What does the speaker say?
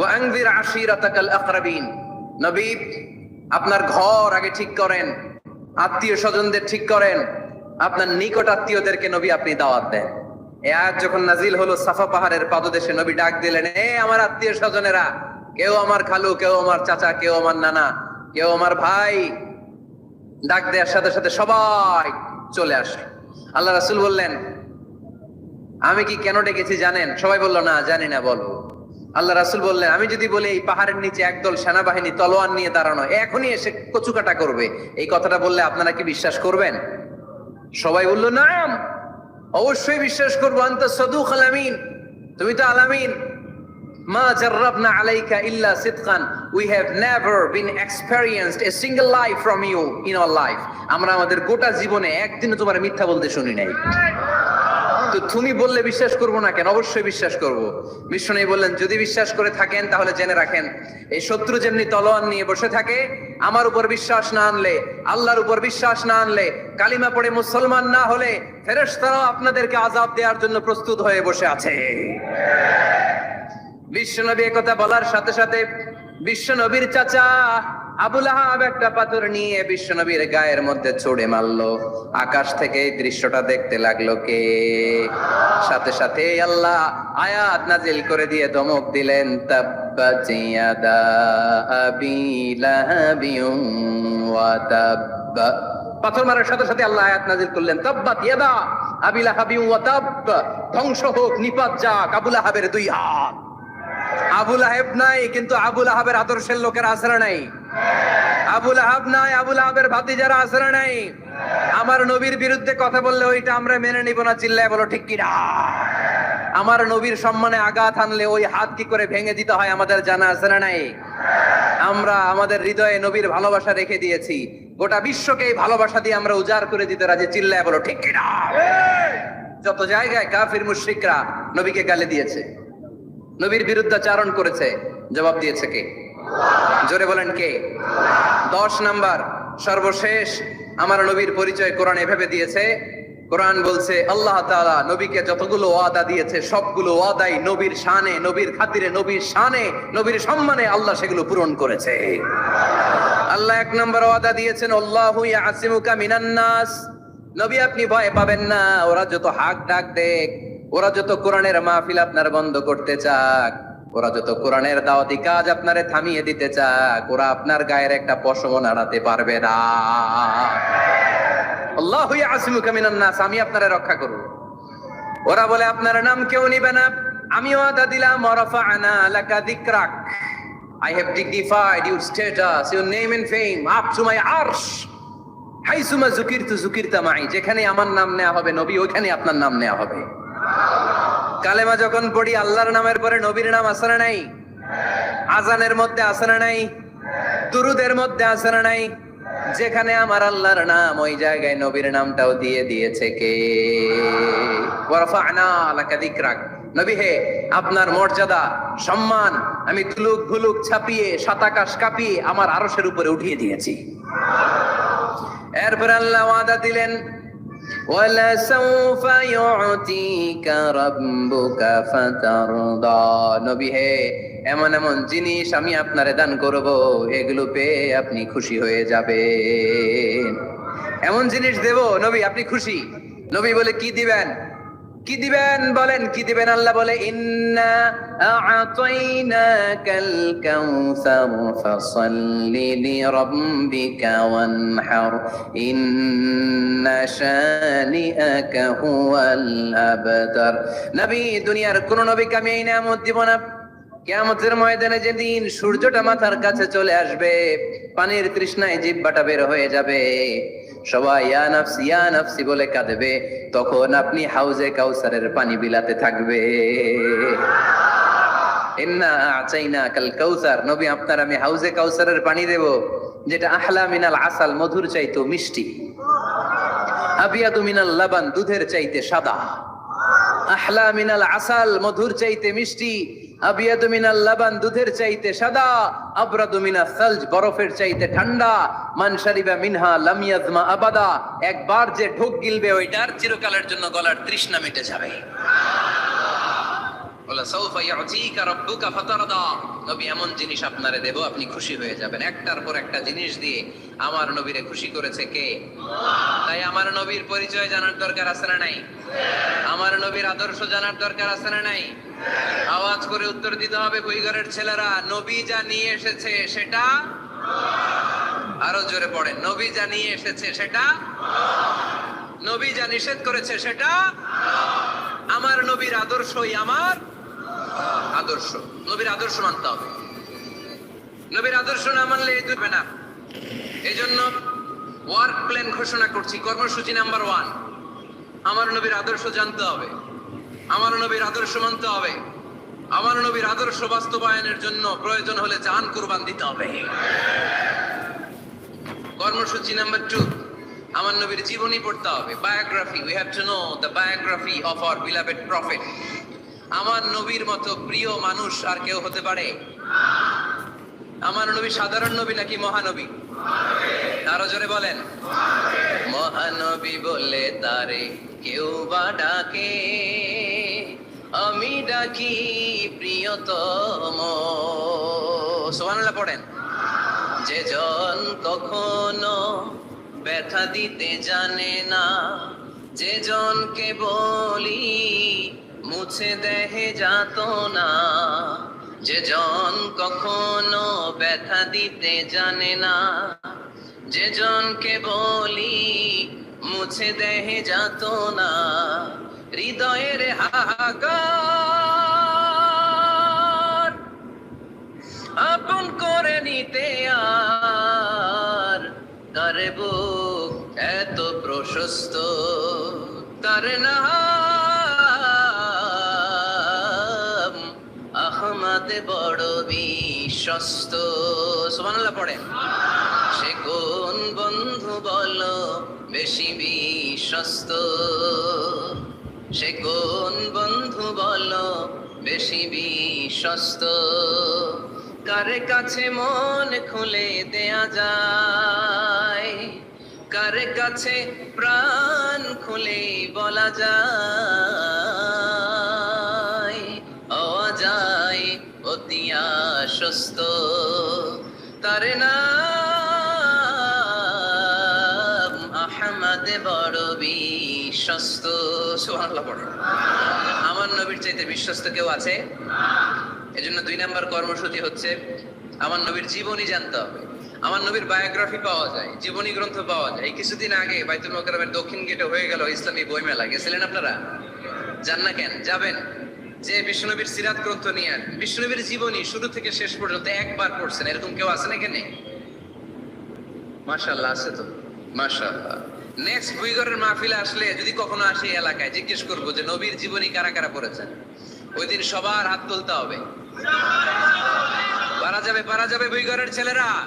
ওয়াংদির আশিরাতাকাল আকরাবিন। নবী, আপনার ঘর আগে ঠিক করেন, আত্মীয় স্বজনদের ঠিক করেন, আপনার নিকট আত্মীয়দেরকে নবী আপনি দাওয়াত দেন। এ যখন নাজিল হলো সাফা পাহাড়ের পাদদেশে, নবী ডাক দিলেন, এ আমার আত্মীয় স্বজনেরা, কেউ আমার খালু, কেউ আমার চাচা, কেউ আমার নানা, কেউ আমার ভাই। ডাক দেওয়ার সাথে সাথে সবাই চলে আসে আল্লাহ রাসুল বললেন, আমি কি কেন ডেকেছি জানেন? সবাই বলল, না, জানি না, বলো। আল্লাহ রাসুল বললেন, আমি যদি বলি এই পাহাড়ের নিচে একদল সেনাবাহিনী তলোয়ার নিয়ে দাঁড়ানো, এখনই এসে কচুকাটা করবে। এই কথাটা বললে আপনারা কি বিশ্বাস করবেন? সবাই বলল না অবশ্যই বিশ্বাস করব, আন্ত সদুক আলামিন তুমি তো আলামিন মা জাররাবনা আলাইকা ইল্লা সিদকান we have never been experienced a single life from you in our life আমরা আমাদের গোটা জীবনে একদিনও তোমার মিথ্যা বলতে শুনি নাই। তো তুমি বললে বিশ্বাস করব না কেন? অবশ্যই বিশ্বাস করব। বিষ্ণু বললেন, যদি বিশ্বাস করে থাকেন, তাহলে জেনে রাখেন, এই শত্রু যেমনি তলোয়ার নিয়ে বসে থাকে, আমার উপর বিশ্বাস না আনলে, আল্লাহর উপর বিশ্বাস না আনলে, কালিমা পড়ে মুসলমান না হলে, ফেরেশতারাও আপনাদেরকে আজাব দেওয়ার জন্য প্রস্তুত হয়ে বসে আছে। বিশ্বনবী একথা বলার সাথে সাথে বিশ্বনবীর চাচা আবুল আহাব একটা পাথর নিয়ে বিশ্বনবীর গায়ের মধ্যে ছুড়ে মারলো। আকাশ থেকে এই দৃশ্যটা দেখতে লাগল কে? সাথে সাথে আল্লাহ আয়াত নাজিল করে দিয়ে ধমক দিলেন তাব্বাত ইয়াদা আবি লাহাবিউম ওয়া তাব্বা। পাথর মারার সাথে সাথে আল্লাহ আয়াত নাজিল করলেন তাব্বাত ইয়াদা আবি লাহাবিউম ওয়া তাব্ব। ধ্বংস হোক, নিপাত যাক আবুল আহাবের দুই হাত। আবুল আহেব নাই, কিন্তু আবুল আহাবের আদর্শের লোকের আশ্রয় নাই? আবুল আহাব নাই, আবুল আহাবের ভাতিজারা আশ্রয় নাই। আমার নবীর বিরুদ্ধে কথা বললে ওইটা আমরা মেনে নিব না, চিল্লায় বলো, ঠিক কিনা? আমার নবীর সম্মানে আঘাত আনলে ওই হাত কি করে ভেঙে দিতে হয় আমাদের জানা আছে না নাই? আমরা আমাদের হৃদয়ে নবীর ভালোবাসা রেখে দিয়েছি। গোটা বিশ্বকে এই ভালোবাসা দিয়ে আমরা উজাড় করে দিতে রাজি, চিল্লায় বলো, ঠিক কিনা? যত জায়গায় কাফির, মুশরিকরা নবীকে গালি দিয়েছে, নবীর বিরুদ্ধে বিরুদ্ধাচারণ করেছে, জবাব দিয়েছে কে? জোরে বলেন কে? দশ নাম্বার, সর্বশেষ, আমার নবীর পরিচয় কোরআন এভাবে দিয়েছে। কোরআন বলছে, আল্লাহ তাআলা নবীকে যতগুলো ওয়াদা দিয়েছে, সবগুলো ওয়াদাই নবীর শানে, নবীর খাতিরে, নবীর শানে, নবীর সম্মানে আল্লাহ সেগুলো পূরণ করেছে। আল্লাহ এক নম্বর ওয়াদা দিয়েছেন, আল্লাহ ইয়াসিমুকা মিনান্নাস নবী আপনি ভয় পাবেন না, ওরা যত হাক ডাক দেখ, ওরা যত কোরআনের মাহফিল আপনার বন্ধ করতে চাক। ওরা যত কোরআনের দাওয়াতি কাজ আপনারে থামিয়ে দিতে চাক ওরা আপনার গায়ের একটা পশম নাড়াতে পারবে না। আল্লাহু ইয়াসিমুকা মিনান নাস আমি আপনারে রক্ষা করব। ওরা বলে আপনার নাম কেউ নিবে না। আমি ওয়াদা দিলাম ওয়ারাফা'না লাকা যিকরাক। I have dignified your status, your name and fame up to my arsh. হাইসুমা জুকিরতু জুকিরতা মাই যেখানে আমার নাম নেওয়া হবে নবী ওইখানে আপনার নাম নেওয়া হবে। কালেমা যখন পড়ি, আল্লাহর নামের পরে নবীর নাম আসে না নাই? আজানের মধ্যে আসে না নাই? দুরুদের মধ্যে আসে না নাই? যেখানে আমার আল্লাহর নাম, ওই জায়গায় নবীর নামটাও দিয়ে দিয়েছে কে? নবী হে, আপনার মর্যাদা, সম্মান আমি তুলুক ভুলুক ছাপিয়ে সাতাকাশ কাঁপিয়ে আমার আরশের উপরে উঠিয়ে দিয়েছি। এরপর আল্লাহ ওয়াদা দিলেন وَلَسَوْفَ يُعْتِيكَ رَبُّكَ فَتَرْضَى নবী হে এমন এমন জিনিস আমি আপনারে দান করব এগুলো পেয়ে আপনি খুশি হয়ে যাবেন এমন জিনিস দেব নবী আপনি খুশি নবী বলে কি দিবেন কি দিবেন বলেন, কি দিবেন আল্লাহ বলে, ইন্না নবী, দুনিয়ার কোন নবীকে আমি এই নিয়ামত দিব না। কেয়ামতের ময়দানে যেদিন সূর্যটা মাথার কাছে চলে আসবে, পানির তৃষ্ণায় জিব্বাটা বের হয়ে যাবে। সবাই, ইয়া নাফসি ইয়া নাফসি বলে কাঁদবে। তখন আপনি হাউজে কাউসারের পানি বিলাতে থাকবে। ইন্না আচাইনা কাল কাউসার নবী, আপনার আমি হাউজে কাউসারের পানি দেব, যেটা আহলা মিনাল আসাল, মধুর চাইতো মিষ্টি। আবিয়াদু মিনাল লাবান, দুধের চাইতে সাদা। আহলা মিনাল আসাল, মধুর চাইতে মিষ্টি, আবিয়াদু মিনাল লাবান, দুধের চাইতে সাদা, আবরাদু মিনাল সালজ, বরফের চাইতে ঠান্ডা, মান শারিবা মিনহা লাম ইয়াজমা আবাদা, একবার যে ঢোক গিলবে ওইটার চিরকালের জন্য গলার তৃষ্ণা মিটে যাবে। বলে, সাউফা ইয়াতিকা রাব্বুকা ফাতারদা। নবী এমন জিনিস আপনারে দেব, আপনি খুশি হয়ে যাবেন। একটার পর একটা জিনিস দিয়ে আমার নবীরে খুশি করেছে কে? তাই আমার নবীর পরিচয় জানার দরকার আছে না নাই? আমার নবীর আদর্শ জানার দরকার আছে না নাই? আওয়াজ করে উত্তর দিতে হবে বইঘরের ছেলেরা, নবী যা নিয়ে এসেছে সেটা আরও জোরে পড়েন। নবী যা নিয়ে এসেছে সেটা নবী যা নিষেধ করেছে সেটা আমার নবীর আদর্শই আমার আদর্শ। নবীর আদর্শ মানতে হবে। নবীর আদর্শ না মানলে এই দুবে না। এই জন্য ওয়ার্ক প্ল্যান ঘোষণা করছি, কর্মসূচি নাম্বার ওয়ান আমার নবীর আদর্শ জানতে হবে। আমার নবীর আদর্শ মানতে হবে। আমার নবীর আদর্শ বাস্তবায়নের জন্য প্রয়োজন হলে জান কুরবান দিতে হবে। কর্মসূচি নাম্বার টু আমার নবীর জীবনী পড়তে হবে। Biography we have to know the biography of our beloved prophet আমার নবীর মতো প্রিয় মানুষ আর কেউ হতে পারে? আমার নবী সাধারণ নবী নাকি মহানবী? আরও জোরে বলেন। মহানবী বলে তারে কেউ বা ডাকে, আমি ডাকি প্রিয়তম। সোহানুল্লাহ পড়েন। যে জন কখনো ব্যথা দিতে জানে না, যে জনকে বলি মুছে দেহে যাত না। যে জন কখনো ব্যথা দিতে জানে না। যে জনকে বলি মুছে দেহে যাত না। হৃদয়ের হাহাকার আপন করে নিতে আর। তার বুক এত প্রশস্ত, তার নাম বড় বিশ্বস্ত। সুবহানাল্লাহ পড়েন সে কোন বন্ধু বলো বেশি বিশ্বস্ত? সে কোন বন্ধু বলো বেশি বিশ্বস্ত? কার কাছে মন খুলে দেয়া যায়? কার কাছে প্রাণ খুলে বলা যায়? যায় তার নাম বড় বিশ্বস্ত। আমার নবীর চাইতে বিশ্বস্ত কেউ আছে? এজন্য দুই নাম্বার কর্মসূচি হচ্ছে, আমার নবীর জীবনী জানতে হবে। আমার নবীর বায়োগ্রাফি পাওয়া যায়, জীবনী গ্রন্থ পাওয়া যায়। কিছুদিন আগে বাইতুল মোকাররমের দক্ষিণ গেটে হয়ে গেল ইসলামী বইমেলা। গেছিলেন আপনারা? যান না কেন? যাবেন? যে বিষ্ণুনবীর সিরাত গ্রন্থ নিয়ে বিষ্ণুনবীর জীবনী শুরু থেকে শেষ পর্যন্ত একবার পড়ছেন। এরকম কেউ আছেন এখানে? মাশাআল্লাহ, আছে তো। মাশাআল্লাহ। নেক্সট বুইগরের মাহফিলে আসলে যদি কখনো আসে এলাকায়, জিজ্ঞেস করব যে নবীর জীবনী কারা কারা পড়েছেন? ওই দিন সবার হাত তুলতে হবে। পারা যাবে পারা যাবে বুইগরের ছেলেরা।